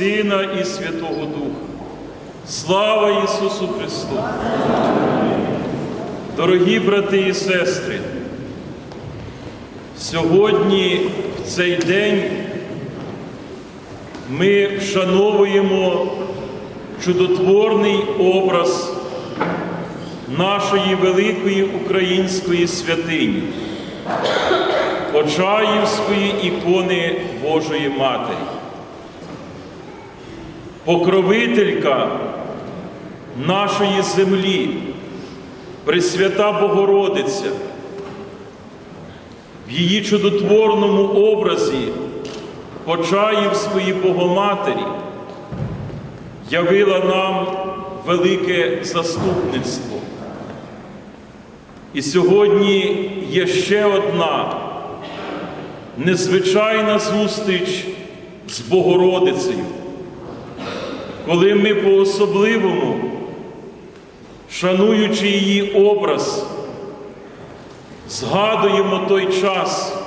Сина, і Святого Духа. Слава Ісусу Христу! Дорогі брати і сестри, сьогодні, в цей день, ми вшановуємо чудотворний образ нашої великої української святині, Почаївської ікони Божої Матері. Покровителька нашої землі, Пресвята Богородиця, в її чудотворному образі Почаївської Богоматері явила нам велике заступництво. І сьогодні є ще одна незвичайна зустріч з Богородицею, коли ми по-особливому, шануючи її образ, згадуємо той час,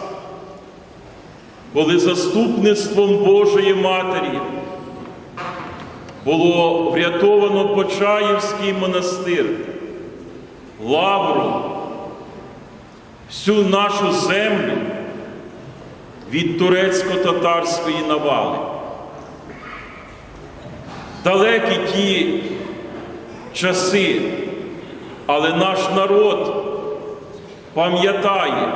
коли заступництвом Божої Матері було врятовано Почаївський монастир, Лавру, всю нашу землю від турецько-татарської навали. Далекі ті часи, але наш народ пам'ятає,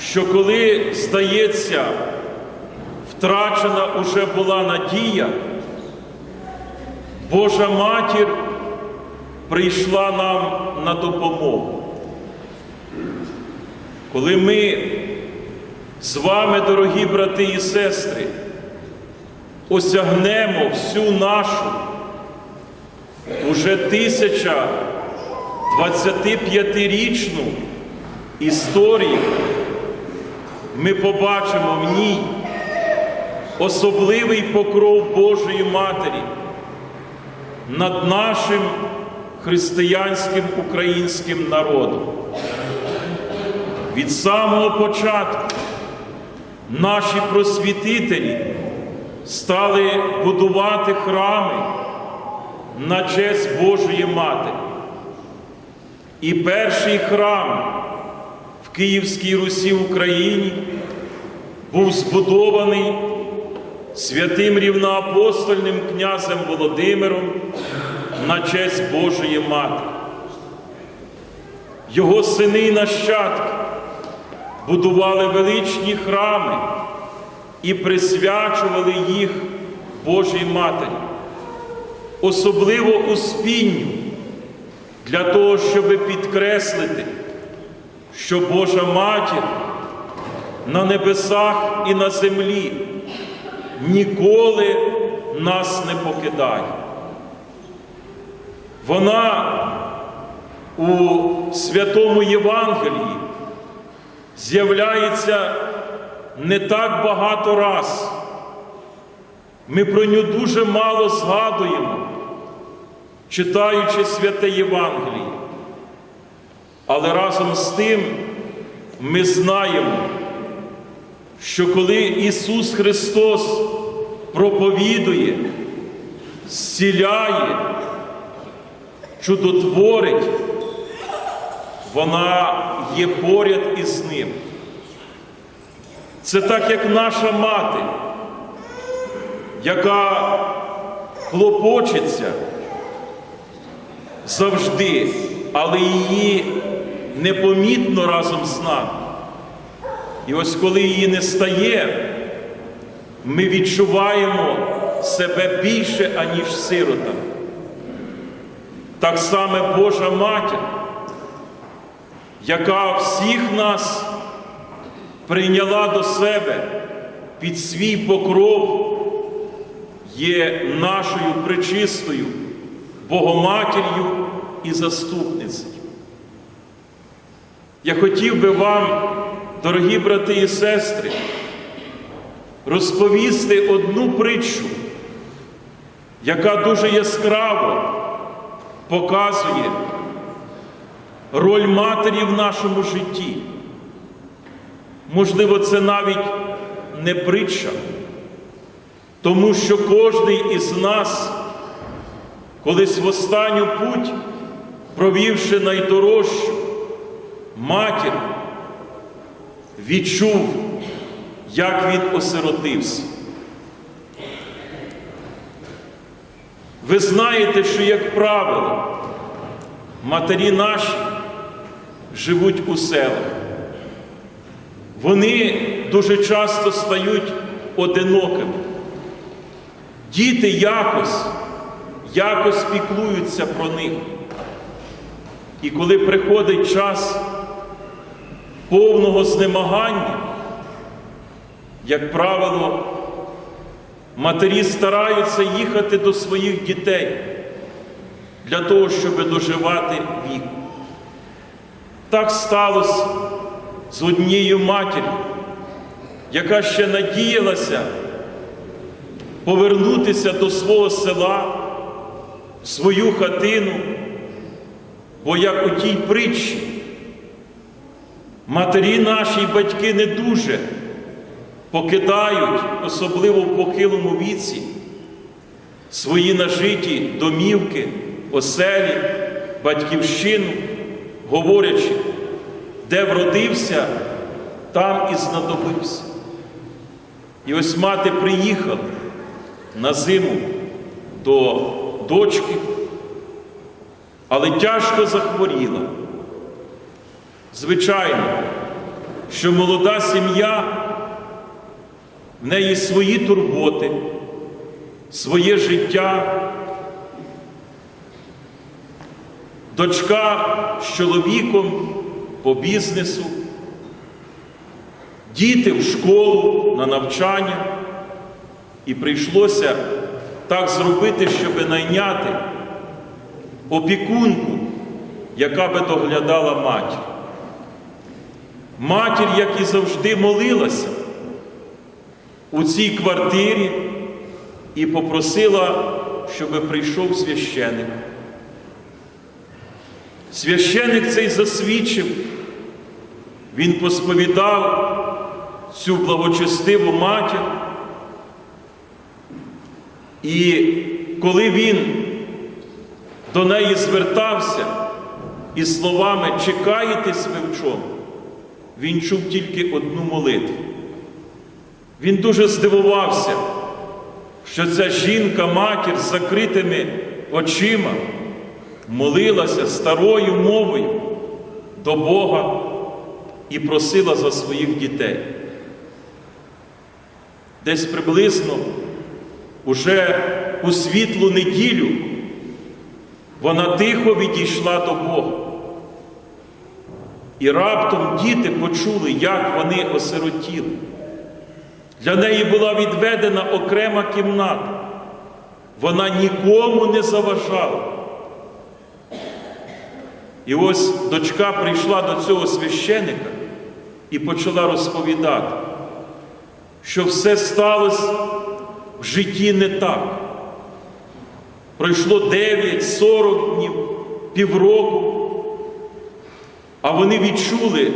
що коли, здається, втрачена уже була надія, Божа матір прийшла нам на допомогу. Коли ми з вами, дорогі брати і сестри, осягнемо всю нашу уже 1025-річну історію, ми побачимо в ній особливий покров Божої Матері над нашим християнським українським народом. Від самого початку наші просвітителі стали будувати храми на честь Божої Матері. І перший храм в Київській Русі Україні був збудований святим рівноапостольним князем Володимиром на честь Божої Матері. Його сини і нащадки будували величні храми і присвячували їх Божій Матері, особливо успінню, для того, щоб підкреслити, що Божа Матір на небесах і на землі ніколи нас не покидає. Вона у святому Євангелії з'являється не так багато раз. Ми про нього дуже мало згадуємо, читаючи святе Євангеліє. Але разом з тим ми знаємо, що коли Ісус Христос проповідує, зціляє, чудотворить, вона є поряд із ним. Це так, як наша мати, яка клопочеться завжди, але її непомітно разом з нами. І ось коли її не стає, ми відчуваємо себе більше, аніж сирота. Так само Божа Матір, яка всіх нас прийняла до себе під свій покров, є нашою пречистою Богоматір'ю і заступницею. Я хотів би вам, дорогі брати і сестри, розповісти одну притчу, яка дуже яскраво показує роль матері в нашому житті. Можливо, це навіть не притча, тому що кожний із нас, колись в останню путь, провівши найдорожчу матір, відчув, як він осиротився. Ви знаєте, що, як правило, матері наші живуть у селах. Вони дуже часто стають одинокими. Діти якось, якось піклуються про них. І коли приходить час повного знемагання, як правило, матері стараються їхати до своїх дітей для того, щоб доживати вік. Так сталося з однією матір'ю, яка ще надіялася повернутися до свого села, в свою хатину, бо як у тій притчі, матері наші батьки не дуже покидають, особливо в похилому віці, свої нажиті домівки, оселі, батьківщину, говорячи, де вродився, там і знадобився. І ось мати приїхала на зиму до дочки, але тяжко захворіла. Звичайно, що молода сім'я, в неї свої турботи, своє життя. Дочка з чоловіком по бізнесу, діти в школу на навчання, і прийшлося так зробити, щоб найняти опікунку, яка би доглядала матір. Матір, як і завжди, молилася у цій квартирі і попросила, щоб прийшов священик. Священик цей засвідчив, він посповідав цю благочестиву матір. І коли він до неї звертався із словами Чекаєтесь ви в чому, він чув тільки одну молитву. Він дуже здивувався, що ця жінка, матір з закритими очима молилася старою мовою до Бога і просила за своїх дітей. Десь приблизно уже у світлу неділю вона тихо відійшла до Бога. І раптом діти почули, як вони осиротіли. Для неї була відведена окрема кімната. Вона нікому не заважала. І ось дочка прийшла до цього священика і почала розповідати, що все сталося в житті не так. Пройшло 9, 40 днів, півроку, а вони відчули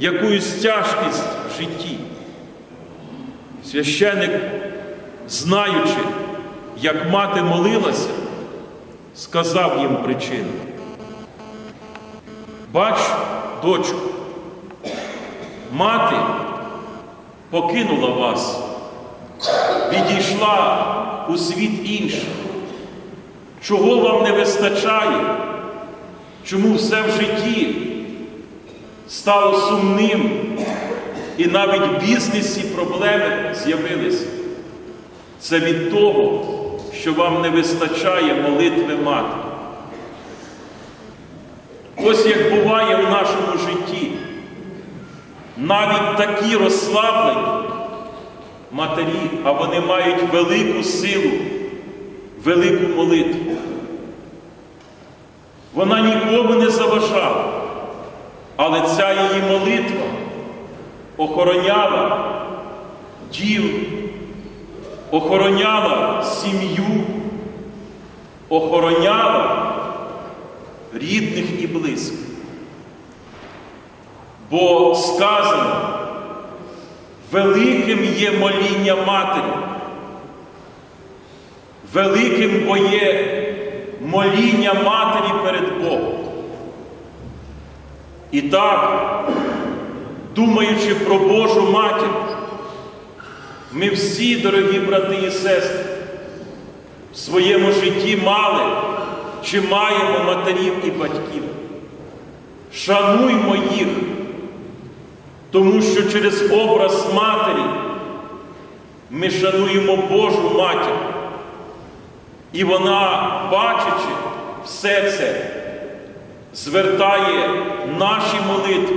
якусь тяжкість в житті. Священик, знаючи, як мати молилася, сказав їм причину. Бач, дочку, мати покинула вас, відійшла у світ інший. Чого вам не вистачає? Чому все в житті стало сумним і навіть в бізнесі проблеми з'явилися? Це від того, що вам не вистачає молитви мати. Ось як буває в нашому житті, навіть такі розслаблені матері, а вони мають велику силу, велику молитву. Вона нікому не заважала, але ця її молитва охороняла дім, охороняла сім'ю, охороняла рідних і близьких. Бо сказано, великим є моління матері. Великим бо є моління матері перед Богом. І так, думаючи про Божу матір, ми всі, дорогі брати і сестри, в своєму житті мали чи маємо матерів і батьків. Шануймо їх, тому що через образ матері ми шануємо Божу матір. І вона, бачачи все це, звертає наші молитви,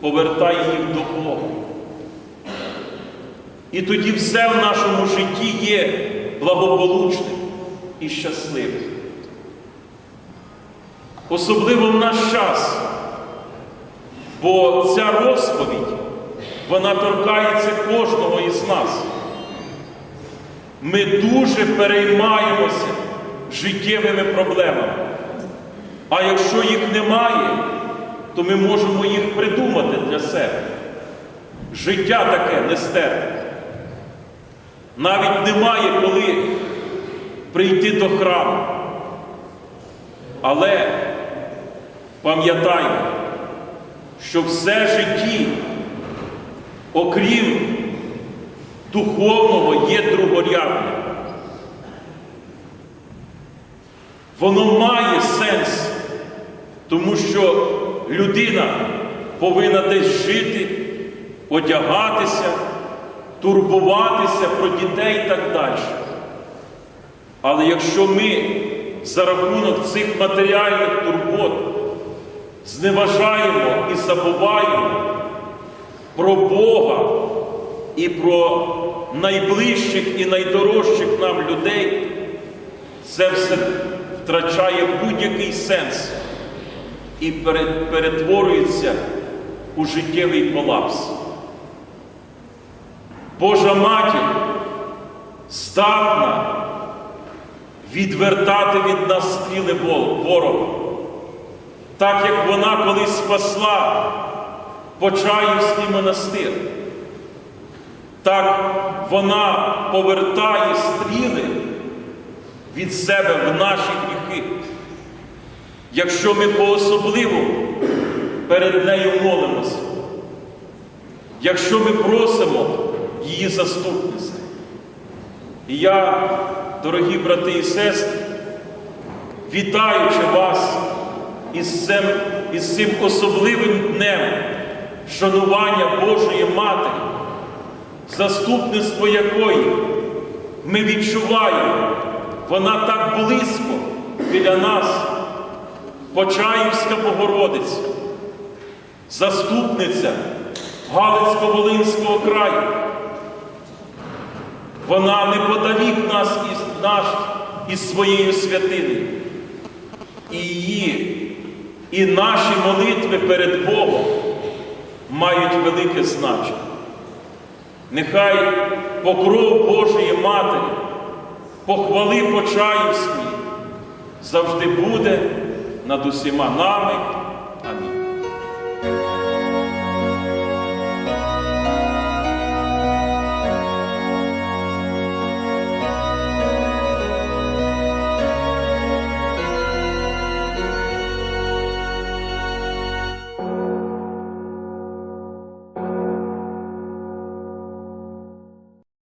повертає їх до Бога. І тоді все в нашому житті є благополучним і щасливим. Особливо в наш час, бо ця розповідь, вона торкається кожного із нас. Ми дуже переймаємося життєвими проблемами. А якщо їх немає, то ми можемо їх придумати для себе. Життя таке нестерпне. Навіть немає коли прийти до храму. Але пам'ятаємо, що все житті, окрім духовного, є другорядне. Воно має сенс, тому що людина повинна десь жити, одягатися, турбуватися про дітей і так далі. Але якщо ми за рахунок цих матеріальних турбот зневажаємо і забуваємо про Бога і про найближчих і найдорожчих нам людей, це все втрачає будь-який сенс і перетворюється у життєвий колапс. Божа матір здатна відвертати від нас стріли ворога. Так як вона колись спасла Почаївський монастир, так вона повертає стріли від себе в наші гріхи. Якщо ми по-особливому перед нею молимося, якщо ми просимо її заступництва. І я, дорогі брати і сестри, вітаючи вас із цим, із цим особливим днем шанування Божої Матері, заступництво якої ми відчуваємо, вона так близько біля нас, Почаївська Богородиця, заступниця Галицько-Волинського краю. Вона неподалік нас із, наш, із своєю святиною. І її, і наші молитви перед Богом мають велике значення. Нехай покров Божої Матері, похвали Почаївської завжди буде над усіма нами. Амінь.